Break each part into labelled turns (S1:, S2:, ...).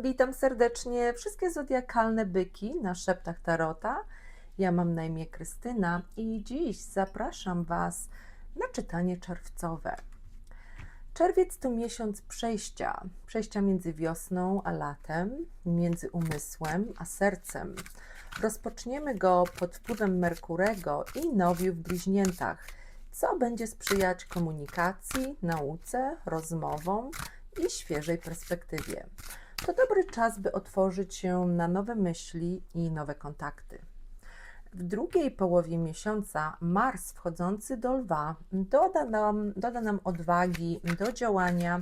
S1: Witam serdecznie wszystkie zodiakalne byki na szeptach Tarota. Ja mam na imię Krystyna i dziś zapraszam Was na czytanie czerwcowe. Czerwiec to miesiąc przejścia, przejścia między wiosną a latem, między umysłem a sercem. Rozpoczniemy go pod wpływem Merkurego i nowiu w bliźniętach, co będzie sprzyjać komunikacji, nauce, rozmowom i świeżej perspektywie. To dobry czas, by otworzyć się na nowe myśli i nowe kontakty. W drugiej połowie miesiąca Mars wchodzący do lwa doda nam, doda nam odwagi do działania,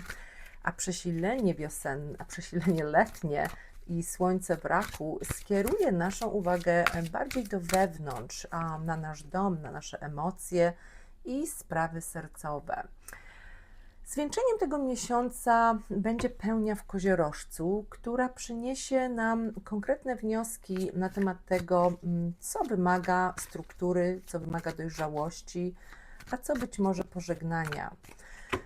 S1: a przesilenie wiosenne, a przesilenie letnie i słońce w raku skieruje naszą uwagę bardziej do wewnątrz, na nasz dom, na nasze emocje i sprawy sercowe. Zwieńczeniem tego miesiąca będzie pełnia w koziorożcu, która przyniesie nam konkretne wnioski na temat tego, mm, co wymaga struktury, co wymaga dojrzałości, a co być może pożegnania.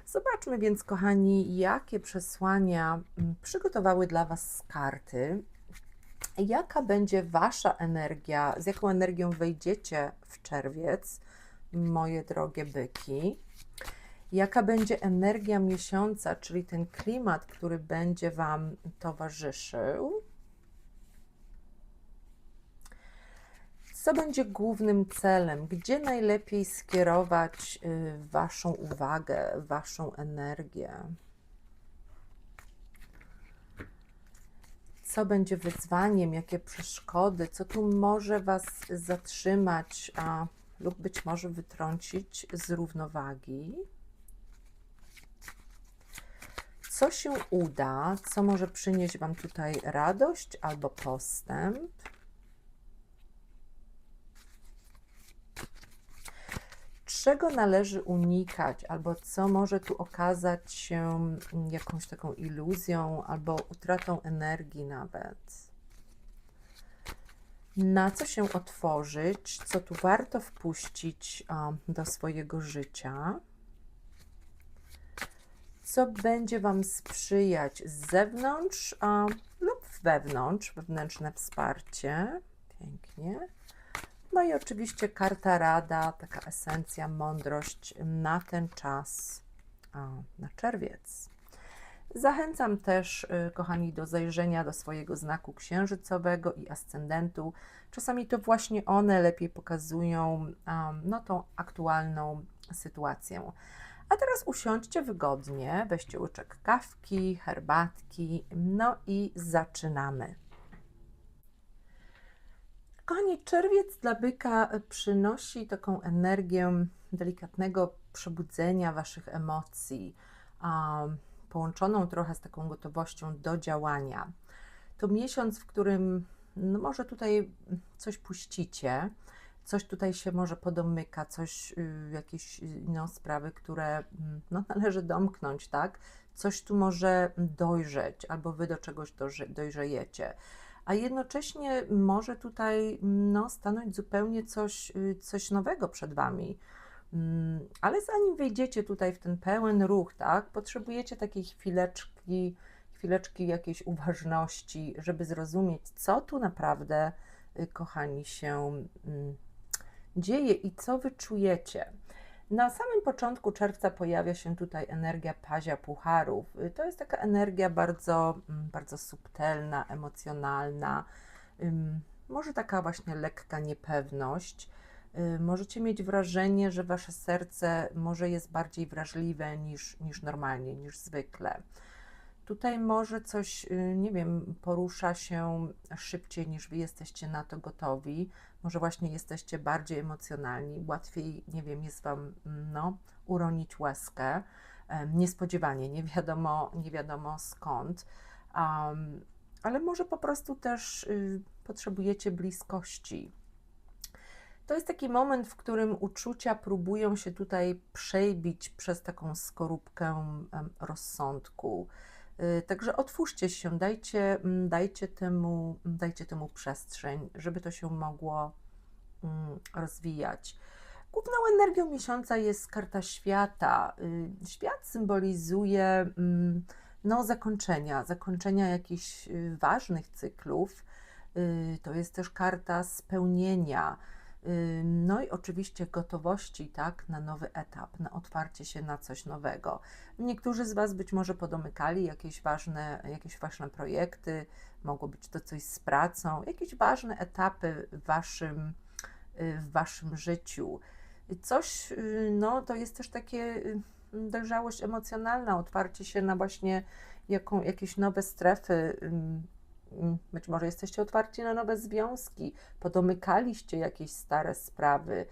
S1: Zobaczmy więc, kochani, jakie przesłania mm, przygotowały dla Was karty. Jaka będzie Wasza energia, z jaką energią wejdziecie w czerwiec, moje drogie byki jaka będzie energia miesiąca, czyli ten klimat, który będzie Wam towarzyszył. Co będzie głównym celem? Gdzie najlepiej skierować y, Waszą uwagę, Waszą energię? Co będzie wyzwaniem, jakie przeszkody, co tu może Was zatrzymać a, lub być może wytrącić z równowagi? Co się uda, co może przynieść Wam tutaj radość albo postęp. Czego należy unikać, albo co może tu okazać się jakąś taką iluzją, albo utratą energii nawet. Na co się otworzyć, co tu warto wpuścić do swojego życia co będzie Wam sprzyjać z zewnątrz a, lub wewnątrz, wewnętrzne wsparcie. Pięknie. No i oczywiście karta rada, taka esencja, mądrość na ten czas, a, na czerwiec. Zachęcam też, y, kochani, do zajrzenia do swojego znaku księżycowego i ascendentu. Czasami to właśnie one lepiej pokazują um, no, tą aktualną sytuację. A teraz usiądźcie wygodnie, weźcie łyczek kawki, herbatki, no i zaczynamy. Kochani, czerwiec dla byka przynosi taką energię delikatnego przebudzenia waszych emocji, połączoną trochę z taką gotowością do działania. To miesiąc, w którym no może tutaj coś puścicie, coś tutaj się może podomyka, coś, y, jakieś inne sprawy, które mm, no, należy domknąć, tak? Coś tu może dojrzeć, albo wy do czegoś dojrzejecie. A jednocześnie może tutaj no, stanąć zupełnie coś, y, coś nowego przed wami. Mm, ale zanim wejdziecie tutaj w ten pełen ruch, tak, potrzebujecie takiej chwileczki, chwileczki jakiejś uważności, żeby zrozumieć, co tu naprawdę, y, kochani, się mm, dzieje i co wy czujecie. Na samym początku czerwca pojawia się tutaj energia pazia pucharów. To jest taka energia bardzo, mm, bardzo subtelna, emocjonalna, może taka właśnie lekka niepewność. Możecie mieć wrażenie, że wasze serce może jest bardziej wrażliwe niż, niż normalnie, niż zwykle. Tutaj może coś, y, nie wiem, porusza się szybciej niż wy jesteście na to gotowi. Może właśnie jesteście bardziej emocjonalni, łatwiej, nie wiem, jest wam mm, no, uronić łezkę. Niespodziewanie, nie wiadomo, nie wiadomo skąd. Um, ale może po prostu też y, potrzebujecie bliskości. To jest taki moment, w którym uczucia próbują się tutaj przebić przez taką skorupkę um, rozsądku. Y, także otwórzcie się, dajcie, mm, dajcie, temu, dajcie temu przestrzeń, żeby to się mogło mm, rozwijać. Główną energią miesiąca jest karta świata. Y, świat symbolizuje mm, no, zakończenia, zakończenia jakichś y, ważnych cyklów. To jest też karta spełnienia. No i oczywiście gotowości, tak, na nowy etap, na otwarcie się na coś nowego. Niektórzy z Was być może podomykali jakieś ważne, jakieś ważne projekty, mogło być to coś z pracą, jakieś ważne etapy w Waszym, y, w waszym życiu. Coś, y, no to jest też takie y, dojrzałość emocjonalna, otwarcie się na właśnie jaką, jakieś nowe strefy. Być może jesteście otwarci na nowe związki, podomykaliście jakieś stare sprawy.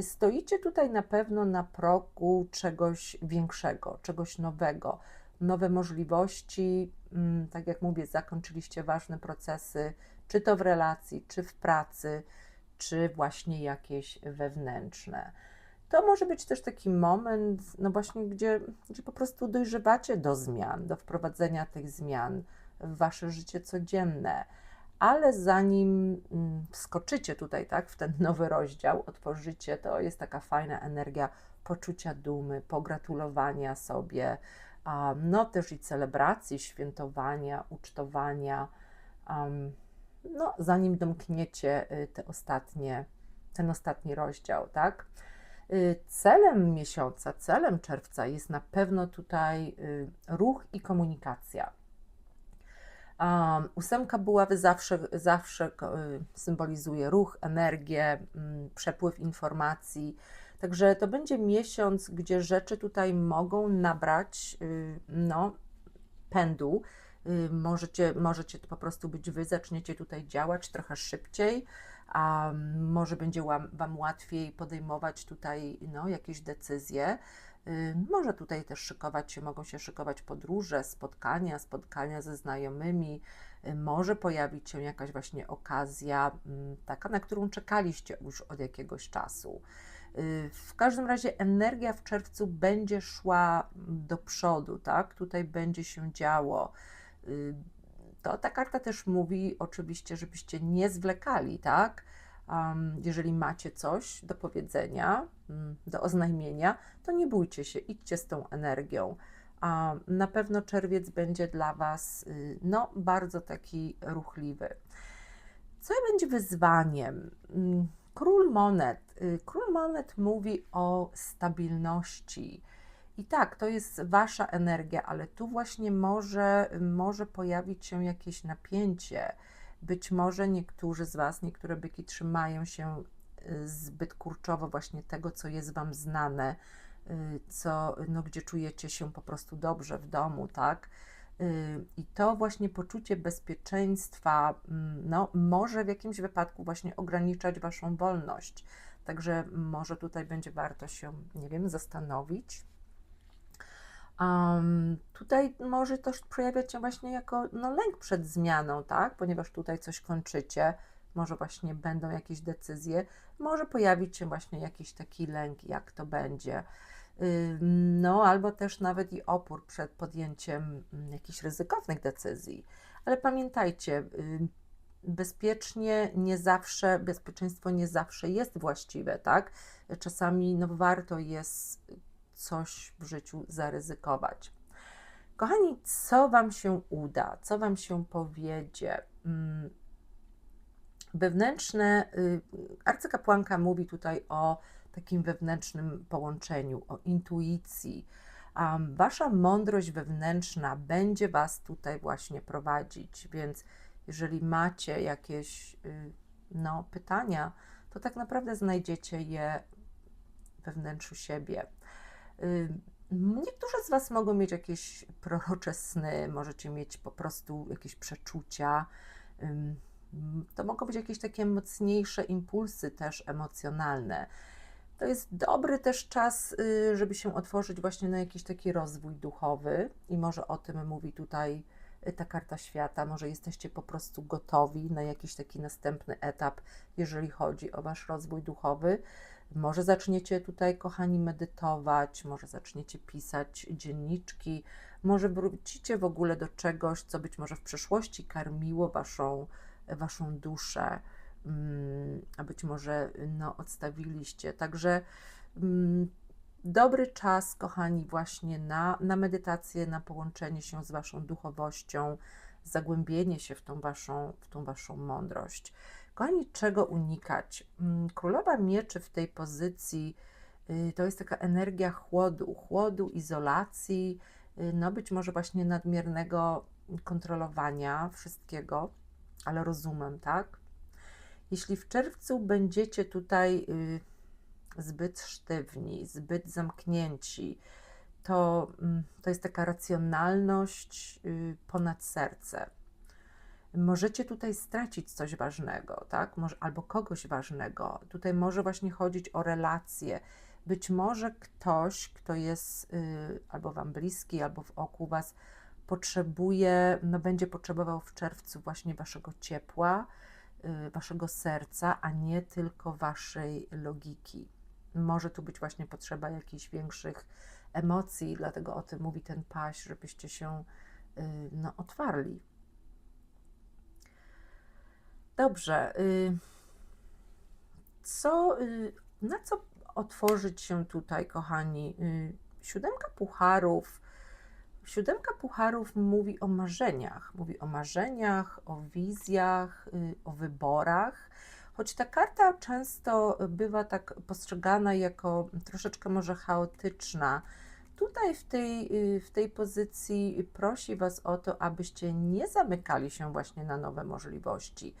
S1: Stoicie tutaj na pewno na progu czegoś większego, czegoś nowego, nowe możliwości. ym, Tak jak mówię, zakończyliście ważne procesy, czy to w relacji, czy w pracy, czy właśnie jakieś wewnętrzne. To może być też taki moment, no właśnie, gdzie, gdzie po prostu dojrzewacie do zmian, do wprowadzenia tych zmian w wasze życie codzienne. Ale zanim mm, wskoczycie tutaj, tak, w ten nowy rozdział, otworzycie, to jest taka fajna energia poczucia dumy, pogratulowania sobie, no też i celebracji, świętowania, ucztowania. no, zanim domkniecie y, te ostatnie, ten ostatni rozdział, tak? Y, Celem miesiąca, celem czerwca jest na pewno tutaj y, ruch i komunikacja. Um, ósemka buławy zawsze, zawsze y, symbolizuje ruch, energię, mm, przepływ informacji. Także to będzie miesiąc, gdzie rzeczy tutaj mogą nabrać y, no, pędu. Y, Możecie, możecie po prostu być wy, zaczniecie tutaj działać trochę szybciej, a może będzie wam łatwiej podejmować tutaj no, jakieś decyzje. Y, Może tutaj też szykować się, mogą się szykować podróże, spotkania, spotkania ze znajomymi. Y, Może pojawić się jakaś właśnie okazja, mm, taka, na którą czekaliście już od jakiegoś czasu. Y, W każdym razie energia w czerwcu będzie szła do przodu, tak? Tutaj będzie się działo. To ta karta też mówi oczywiście, żebyście nie zwlekali, tak? Am, jeżeli macie coś do powiedzenia, mm, do oznajmienia, to nie bójcie się, idźcie z tą energią. A na pewno czerwiec będzie dla Was y, no, bardzo taki ruchliwy. Co będzie wyzwaniem? Mm, Król monet. Y, Król monet mówi o stabilności. I tak, to jest wasza energia, ale tu właśnie może, może pojawić się jakieś napięcie. Być może niektórzy z was, niektóre byki trzymają się y, zbyt kurczowo właśnie tego, co jest wam znane, y, co, no, gdzie czujecie się po prostu dobrze w domu, tak? Y, I to właśnie poczucie bezpieczeństwa, mm, no, może w jakimś wypadku właśnie ograniczać waszą wolność. Także może tutaj będzie warto się, nie wiem, zastanowić. Um, tutaj może też przejawiać się właśnie jako no, lęk przed zmianą, tak? Ponieważ tutaj coś kończycie, może właśnie będą jakieś decyzje, może pojawić się właśnie jakiś taki lęk, jak to będzie. No, albo też nawet i opór przed podjęciem mm, jakichś ryzykownych decyzji. Ale pamiętajcie, bezpiecznie nie zawsze, bezpieczeństwo nie zawsze jest właściwe, tak? Czasami no, warto jest coś w życiu zaryzykować. Kochani, co Wam się uda, co Wam się powiedzie? Mm, Wewnętrzne, y, arcykapłanka mówi tutaj o takim wewnętrznym połączeniu, o intuicji. Wasza mądrość wewnętrzna będzie Was tutaj właśnie prowadzić, więc jeżeli macie jakieś y, no, pytania, to tak naprawdę znajdziecie je we wnętrzu siebie. Niektórzy z Was mogą mieć jakieś prorocze sny, możecie mieć po prostu jakieś przeczucia. To mogą być jakieś takie mocniejsze impulsy też emocjonalne. To jest dobry też czas, y, żeby się otworzyć właśnie na jakiś taki rozwój duchowy i może o tym mówi tutaj y, ta karta świata. Może jesteście po prostu gotowi na jakiś taki następny etap, jeżeli chodzi o Wasz rozwój duchowy. Może zaczniecie tutaj, kochani, medytować, może zaczniecie pisać dzienniczki, może wrócicie w ogóle do czegoś, co być może w przeszłości karmiło waszą, waszą duszę, mm, a być może no, odstawiliście. Także mm, dobry czas, kochani, właśnie na, na medytację, na połączenie się z Waszą duchowością, zagłębienie się w tą Waszą, w tą waszą mądrość. Kochani, czego unikać? Mm, Królowa Mieczy w tej pozycji y, to jest taka energia chłodu, chłodu, izolacji, y, no być może właśnie nadmiernego kontrolowania wszystkiego, ale rozumem, tak? Jeśli w czerwcu będziecie tutaj y, zbyt sztywni, zbyt zamknięci, to, mm, to jest taka racjonalność ponad serce. Możecie tutaj stracić coś ważnego, tak? Może, albo kogoś ważnego. Tutaj może właśnie chodzić o relacje. Być może ktoś, kto jest y, albo Wam bliski, albo w oku Was, potrzebuje, no będzie potrzebował w czerwcu właśnie Waszego ciepła, y, Waszego serca, a nie tylko Waszej logiki. Może tu być właśnie potrzeba jakichś większych emocji, dlatego o tym mówi ten paś, żebyście się y, no, otwarli. Dobrze. y, Co, y, na co otworzyć się tutaj, kochani? Y, Siódemka pucharów. Siódemka pucharów mówi o marzeniach. Mówi o marzeniach, o wizjach, o wyborach. Choć ta karta często bywa tak postrzegana jako troszeczkę może chaotyczna, tutaj w tej, w tej pozycji prosi Was o to, abyście nie zamykali się właśnie na nowe możliwości.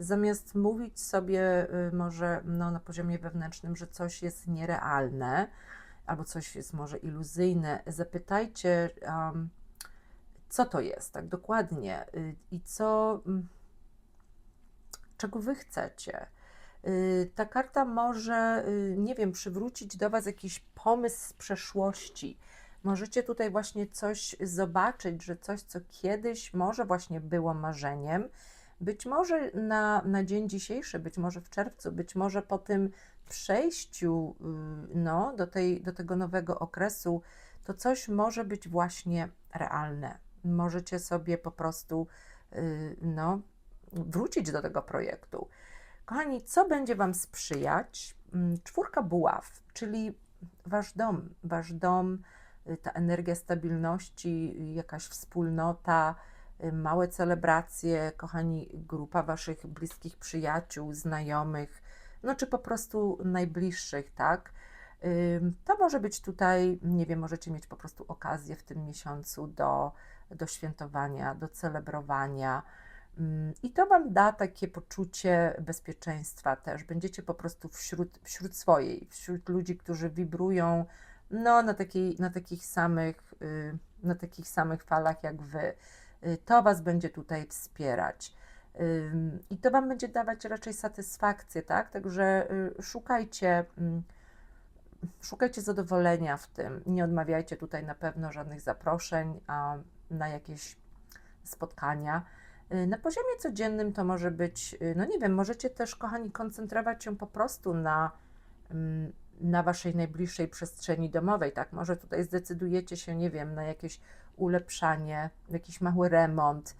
S1: Zamiast mówić sobie y, może no, na poziomie wewnętrznym, że coś jest nierealne albo coś jest może iluzyjne, zapytajcie, um, co to jest tak dokładnie y, i co, mm, czego Wy chcecie. Y, Ta karta może, nie wiem, przywrócić do Was jakiś pomysł z przeszłości. Możecie tutaj właśnie coś zobaczyć, że coś, co kiedyś może właśnie było marzeniem, być może na, na dzień dzisiejszy, być może w czerwcu, być może po tym przejściu y, no, do, tej, do tego nowego okresu, to coś może być właśnie realne. Możecie sobie po prostu y, no, wrócić do tego projektu. Kochani, co będzie Wam sprzyjać? Mm, Czwórka buław, czyli Wasz dom, Wasz dom, y, ta energia stabilności, jakaś wspólnota, małe celebracje, kochani, grupa Waszych bliskich przyjaciół, znajomych, no czy po prostu najbliższych, tak? To może być tutaj, nie wiem, możecie mieć po prostu okazję w tym miesiącu do, do świętowania, do celebrowania. I to Wam da takie poczucie bezpieczeństwa też. Będziecie po prostu wśród, wśród swojej, wśród ludzi, którzy wibrują no, na, takiej, na, takich samych, y, na takich samych falach jak Wy. Y, To Was będzie tutaj wspierać. I to Wam będzie dawać raczej satysfakcję, tak? Także y, szukajcie, mm, szukajcie zadowolenia w tym. Nie odmawiajcie tutaj na pewno żadnych zaproszeń na jakieś spotkania. Y, Na poziomie codziennym to może być, no nie wiem, możecie też, kochani, koncentrować się po prostu na, mm, na waszej najbliższej przestrzeni domowej, tak? Może tutaj zdecydujecie się, nie wiem, na jakieś ulepszanie, jakiś mały remont,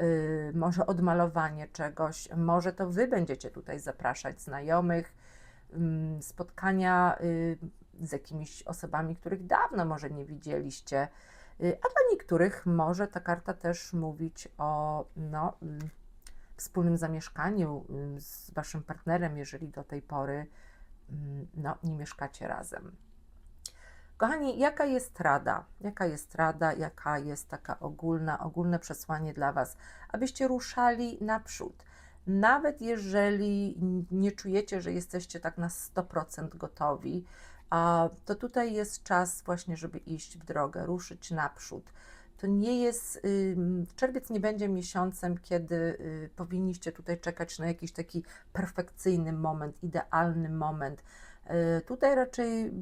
S1: y, może odmalowanie czegoś, może to wy będziecie tutaj zapraszać znajomych, ym, spotkania y, z jakimiś osobami, których dawno może nie widzieliście. Y, A dla niektórych może ta karta też mówić o no, ym, wspólnym zamieszkaniu ym, z waszym partnerem, jeżeli do tej pory no, nie mieszkacie razem. Kochani, jaka jest rada? Jaka jest rada? Jaka jest taka ogólna, ogólne przesłanie dla Was? Abyście ruszali naprzód. Nawet jeżeli nie czujecie, że jesteście tak na 100% gotowi, to tutaj jest czas właśnie, żeby iść w drogę, ruszyć naprzód. To nie jest, czerwiec nie będzie miesiącem, kiedy y, powinniście tutaj czekać na jakiś taki perfekcyjny moment, idealny moment. Y, Tutaj raczej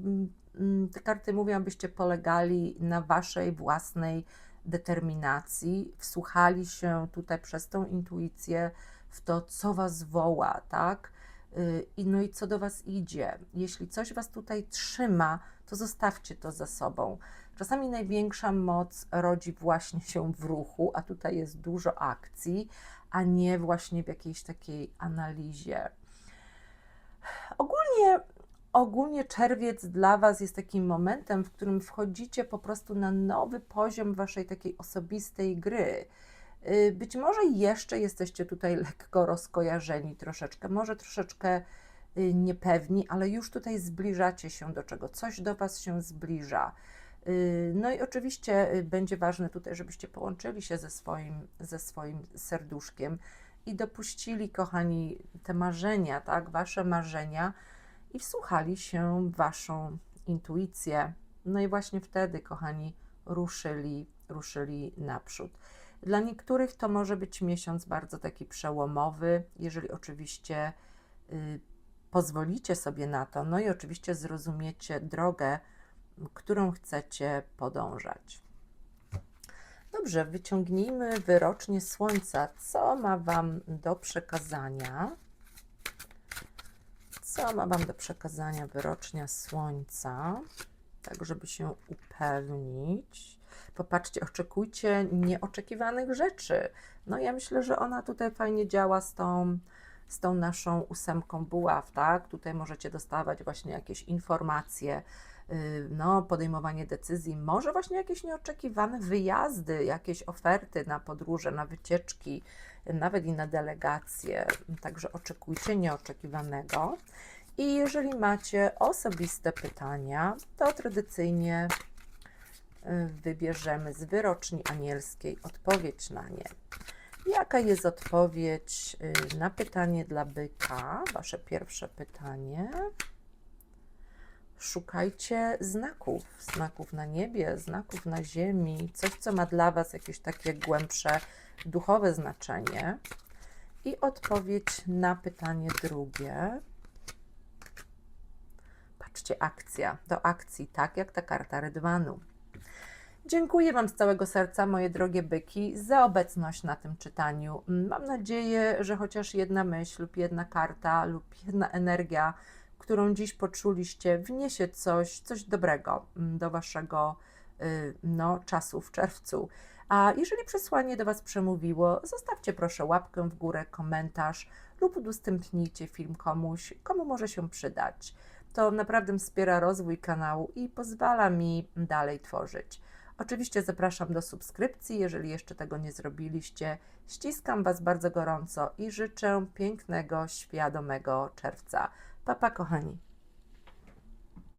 S1: te karty mówią, abyście polegali na waszej własnej determinacji, wsłuchali się tutaj przez tą intuicję w to, co was woła, tak? Y, I no i co do was idzie. Jeśli coś was tutaj trzyma, to zostawcie to za sobą. Czasami największa moc rodzi właśnie się w ruchu, a tutaj jest dużo akcji, a nie właśnie w jakiejś takiej analizie. Ogólnie ogólnie czerwiec dla Was jest takim momentem, w którym wchodzicie po prostu na nowy poziom Waszej takiej osobistej gry. Y, Być może jeszcze jesteście tutaj lekko rozkojarzeni troszeczkę, może troszeczkę y, niepewni, ale już tutaj zbliżacie się do czego, coś do Was się zbliża. Y, No i oczywiście y, będzie ważne tutaj, żebyście połączyli się ze swoim, ze swoim serduszkiem i dopuścili, kochani, te marzenia, tak, Wasze marzenia i wsłuchali się w Waszą intuicję. No i właśnie wtedy, kochani, ruszyli, ruszyli naprzód. Dla niektórych to może być miesiąc bardzo taki przełomowy, jeżeli oczywiście y, pozwolicie sobie na to, no i oczywiście zrozumiecie drogę, którą chcecie podążać. Dobrze, wyciągnijmy wyrocznie Słońca. Co ma Wam do przekazania? Co ma Wam do przekazania wyrocznia Słońca? Tak, żeby się upewnić. Popatrzcie, oczekujcie nieoczekiwanych rzeczy. No ja myślę, że ona tutaj fajnie działa z tą, z tą naszą ósemką buław, tak? Tutaj możecie dostawać właśnie jakieś informacje, no, podejmowanie decyzji, może właśnie jakieś nieoczekiwane wyjazdy, jakieś oferty na podróże, na wycieczki, nawet i na delegacje. Także oczekujcie nieoczekiwanego. I jeżeli macie osobiste pytania, to tradycyjnie y, wybierzemy z wyroczni anielskiej odpowiedź na nie. Jaka jest odpowiedź y, na pytanie dla byka? Wasze pierwsze pytanie. Szukajcie znaków, znaków na niebie, znaków na ziemi, coś, co ma dla Was jakieś takie głębsze duchowe znaczenie. I odpowiedź na pytanie drugie. Patrzcie, akcja. Do akcji, tak jak ta karta Rydwanu. Dziękuję Wam z całego serca, moje drogie byki, za obecność na tym czytaniu. Mam nadzieję, że chociaż jedna myśl lub jedna karta lub jedna energia, którą dziś poczuliście, wniesie coś, coś dobrego mm, do Waszego y, no, czasu w czerwcu. A jeżeli przesłanie do Was przemówiło, zostawcie proszę łapkę w górę, komentarz lub udostępnijcie film komuś, komu może się przydać. To naprawdę wspiera rozwój kanału i pozwala mi dalej tworzyć. Oczywiście zapraszam do subskrypcji, jeżeli jeszcze tego nie zrobiliście. Ściskam Was bardzo gorąco i życzę pięknego, świadomego czerwca. Papa, kochani.